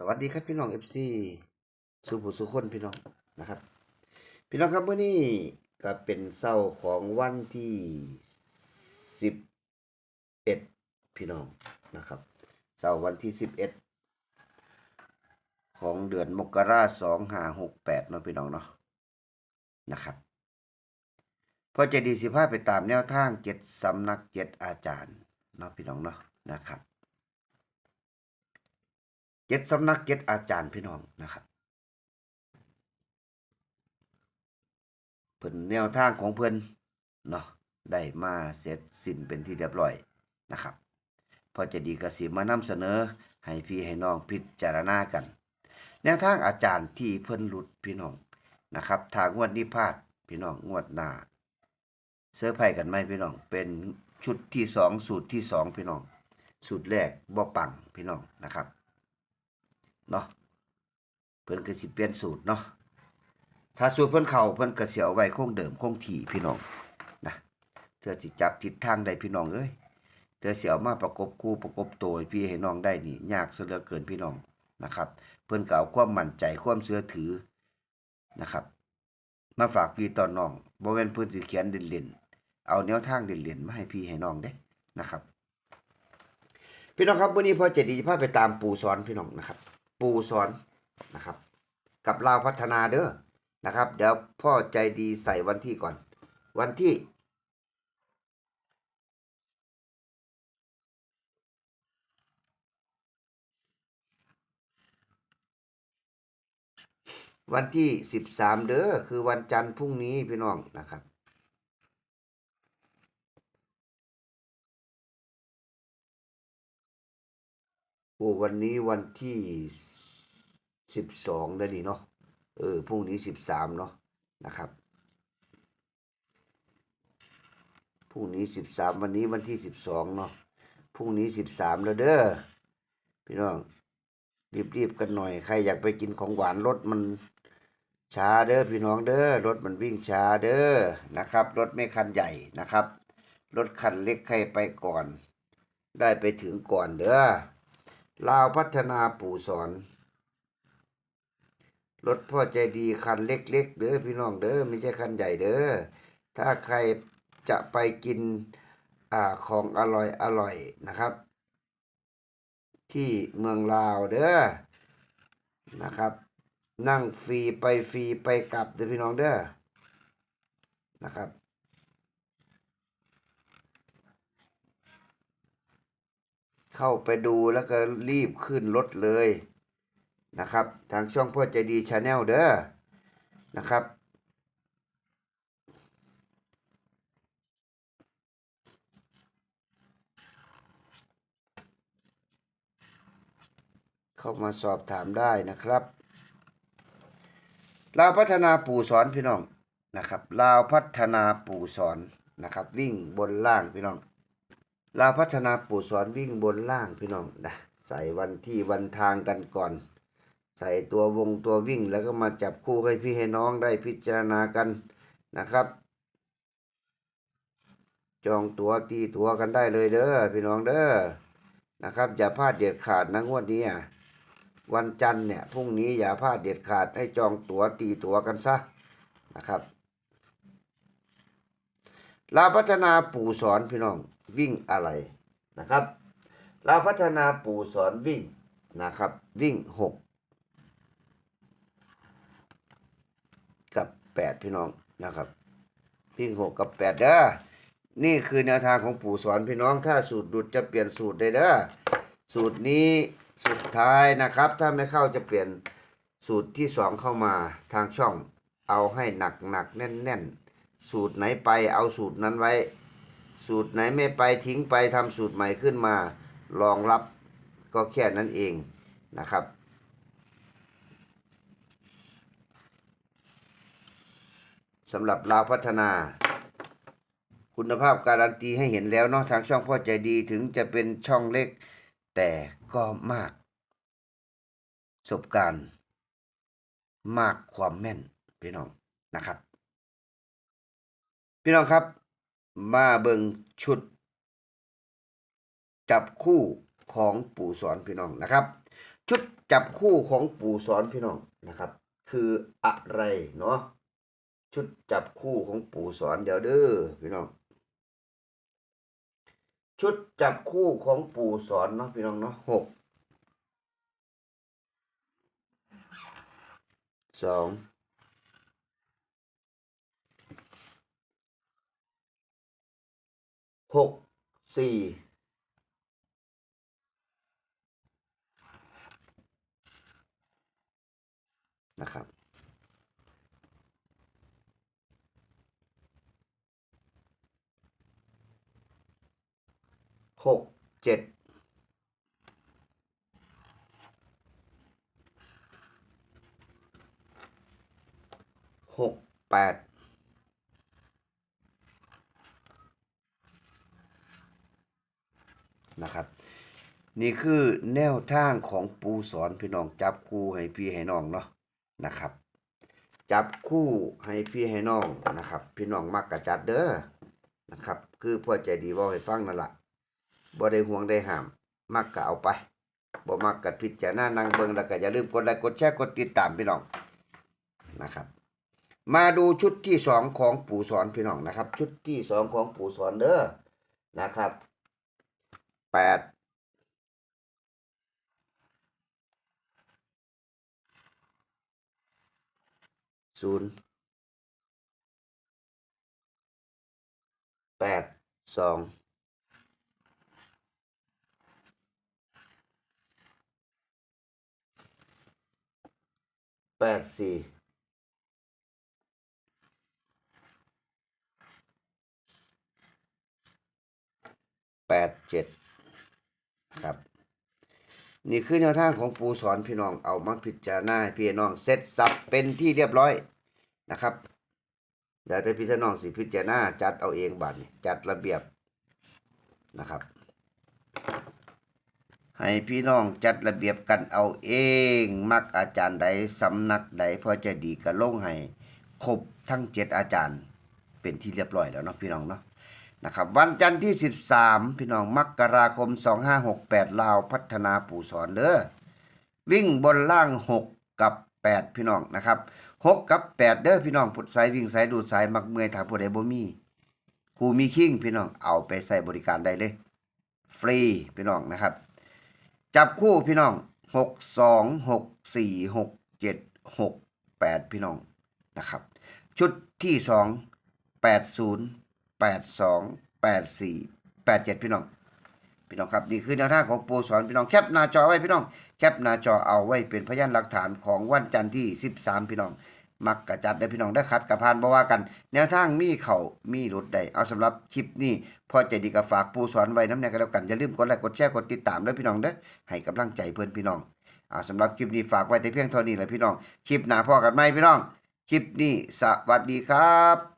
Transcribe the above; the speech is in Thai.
สวัสดีครับพี่น้องเอฟซีสุผู้สุคนพี่น้องนะครับ พี่น้องครับเมื่อนี้ก็เป็นเศร้าของวันที่สิบเอ็ดพี่น้องนะครับเศร้าวันที่สิบเอ็ดของเดือนมกราสองห้าหกแปดเนาะพี่น้องเนาะนะครับพอจะดีสิภาพไปตามแนวทางเจ็ดสำนักเจ็ดอาจารย์เนาะพี่น้องเนาะนะครับ เจ็ดสำนักเจ็ดอาจารย์พี่น้องนะครับเพิ่นแนวทางของเพิ่นเนาะได้มาเสร็จสิ้นเป็นที่เรียบร้อยนะครับ พอจะดีกสิมานำเสนอ ให้พี่ให้น้องพิจารณากัน แนวทางอาจารย์ที่เพิ่นหลุดพี่น้องนะครับทางงวดนี้พลาดพี่น้องงวดหน้าเสื้อร์ไผ่กันไหมพี่น้อง เป็นชุดที่สองสูตรที่สองพี่น้อง สูตรแรกบ่ปังพี่น้องนะครับ เนาะเพิ่นก็สิเปลี่ยนสูตรเนาะถ้าสูตรเพิ่นเข้าเพิ่นก็สิเอาไว้คงเดิมคงที่พี่น้องนะเพื่อสิจับทิศทางได้พี่น้องเอ้ยเพื่อสิเอามาประกบคู่ประกบตัวพี่ให้น้องได้นี่ยากเหลือเกินพี่น้องนะครับ เพิ่นก็เอาความมั่นใจความเชื่อถือนะครับ มาฝากพี่ตอนน้องบ่แม่นเพิ่นสิเขียนเล่นๆเอาแนวทางเล่นๆมาให้พี่ให้น้องเด้นะครับ พี่น้องครับวันนี้พอเจดีจะพาไปตามปู่สอนพี่น้องนะครับ ปูสอนนะครับ กับลาวพัฒนาเด้อนะครับ เดี๋ยวพ่อใจดีใส่วันที่ก่อน วันที่วันที่สิบสามเด้อคือวันจันทร์พรุ่งนี้พี่น้องนะครับ โอ้วันนี้วันที่สิบสองแล้วนี่เนาะเออพรุ่งนี้สิบสามเนาะนะครับพรุ่งนี้สิบสามวันนี้วันที่สิบสองเนาะพรุ่งนี้สิบสามแล้วเด้อพี่น้องรีบๆกันหน่อยใครอยากไปกินของหวานรถมันช้าเด้อพี่น้องเด้อรถมันวิ่งช้าเด้อนะครับ รถไม่คันใหญ่นะครับ รถคันเล็กใครไปก่อน ได้ไปถึงก่อนเด้อ ลาวพัฒนาปู่สอน รถพ่อใจดีคันเล็กๆเด้อพี่น้องเด้อไม่ใช่คันใหญ่เด้อถ้าใครจะไปกินอ่าของอร่อยอร่อยนะครับ ที่เมืองลาวเด้อนะครับ นั่งฟรีไปฟรีไปกลับเด้อพี่น้องเด้อนะครับ เข้าไปดูแล้วก็รีบขึ้นรถเลยนะครับ ทางช่องพ่อใจดีชาแนลเด้อนะครับ เข้ามาสอบถามได้นะครับลาวพัฒนาปู่สอนพี่น้องนะครับลาวพัฒนาปู่สอนนะครับ วิ่งบนล่างพี่น้อง ลาพัฒนาปู่สอนวิ่งบนล่างพี่น้องนะใส่วันที่วันทางกันก่อน ใส่ตัววงตัววิ่งแล้วก็มาจับคู่ให้พี่ให้น้องได้พิจารณากันนะครับ จองตัวตีตัวกันได้เลยเด้อพี่น้องเด้อนะครับ อย่าพลาดเด็ดขาดนะงวดนี้อะวันจันทร์เนี่ยพรุ่งนี้อย่าพลาดเด็ดขาดให้จองตัวตีตัวกันซะนะครับลาพัฒนาปู่สอนพี่น้อง วิ่งอะไรนะครับลาพัฒนาปู่สอนวิ่งนะครับ วิ่งหกกับแปดพี่น้องนะครับ วิ่งหกกับแปดเด้อนี่คือแนวทางของปู่สอนพี่น้องถ้าสูตรดุดจะเปลี่ยนสูตรได้เด้อสูตรนี้สุดท้ายนะครับ ถ้าไม่เข้าจะเปลี่ยนสูตรที่สองเข้ามาทางช่อง เอาให้หนักหนักแน่นแน่นๆสูตรไหนไปเอาสูตรนั้นไว้ สูตรไหนไม่ไปทิ้งไปทำสูตรใหม่ขึ้นมารองรับก็แค่นั้นเองนะครับ สำหรับลาวพัฒนา คุณภาพการันตีให้เห็นแล้วเนาะทางช่องพ่อใจดีถึงจะเป็นช่องเล็ก แต่ก็มากประสบการณ์มากความแม่นพี่น้องนะครับ พี่น้องครับ มาเบิงชุด จับคู่ของปู่สอนพี่น้องนะครับ ชุดจับคู่ของปู่สอนพี่น้องนะครับ คืออะไรเนาะชุดจับคู่ของปู่สอนเดี๋ยวเด้อพี่น้อง ชุดจับคู่ของปู่สอนเนาะพี่น้องเนาะหกสอง หกสี่นะครับ หกเจ็ด หกแปดนะครับ นี่คือแนวทางของปูสอนพี่น้องจับคู่ให้พี่ให้น้องเนาะนะครับ จับคู่ให้พี่ให้น้องนะครับ พี่น้องมักกระจัดเด้อนะครับ คือพ่อใจดีว่าให้ฟังนั่นแหละบ่ได้ห่วงได้ห้าม มักก็เอาไปบ่มักก็พิจารณานั่งเบิงแล้วก็อย่าลืมกดไลค์กดแชร์กดติดตามพี่น้องนะครับ มาดูชุดที่สองของปู่สอนพี่น้องนะครับ ชุดที่สองของปู่สอนเด้อนะครับแปด ศูนย์แปดสองแปดสี่แปดเจ็ด นี่คือแนวทางของปูสอนพี่น้องเอามาพิจารณาพี่น้องเสร็จสับเป็นที่เรียบร้อยนะครับเดี๋ยวแต่พี่น้องสิพิจารณาจัดเอาเองบัดนี้จัดระเบียบนะครับ ให้พี่น้องจัดระเบียบกันเอาเอง มักอาจารย์ใดสำนักใดพอจะดีก็ลงให้ครบทั้งเจ็ดอาจารย์เป็นที่เรียบร้อยแล้วเนาะพี่น้องเนาะ นะครับวันจันทร์ที่ 13 พี่น้องมกราคม 2568 ลาวพัฒนาปู่สอนเด้อวิ่งบนล่าง 6 กับ 8 พี่น้องนะครับ6กับ 8 เด้อพี่น้องพุดสายวิ่งสายดูดสายมักเมื่อยถาผู้ใดบ่มีครูมีคิงพี่น้องเอาไปใส่บริการได้เลย ฟรีพี่น้องนะครับ จับคู่พี่น้องหกสองหกสี่หกเจ็ดหกแปดพี่น้องนะครับ ชุดที่สอง แปดสองแปดสี่แปดเจ็ดพี่น้อง พี่น้องครับนี่คือแนวทางของปูสอนพี่น้องแคปหน้าจอไว้พี่น้องแคปหน้าจอเอาไว้เป็นพยานหลักฐานของวันจันทร์ที่สิบสามพี่น้องมักกระจัดได้พี่น้องได้คัดกระพานบ่ว่ากัน แนวทางมีเข่ามีหลุดได้เอาสำหรับคลิปนี้พอใจดีกับฝากปูสอนไว้น้ำแน่กันแล้วกันอย่าลืมกดไลค์กดแชร์กดติดตามด้วยพี่น้องเด้อให้กำลังใจเพื่อนพี่น้องเอาสำหรับคลิปนี้ฝากไว้แต่เพียงเท่านี้แหละพี่น้องคลิปหน้าพ่อกันไหมพี่น้องคลิปนี้สวัสดีครับ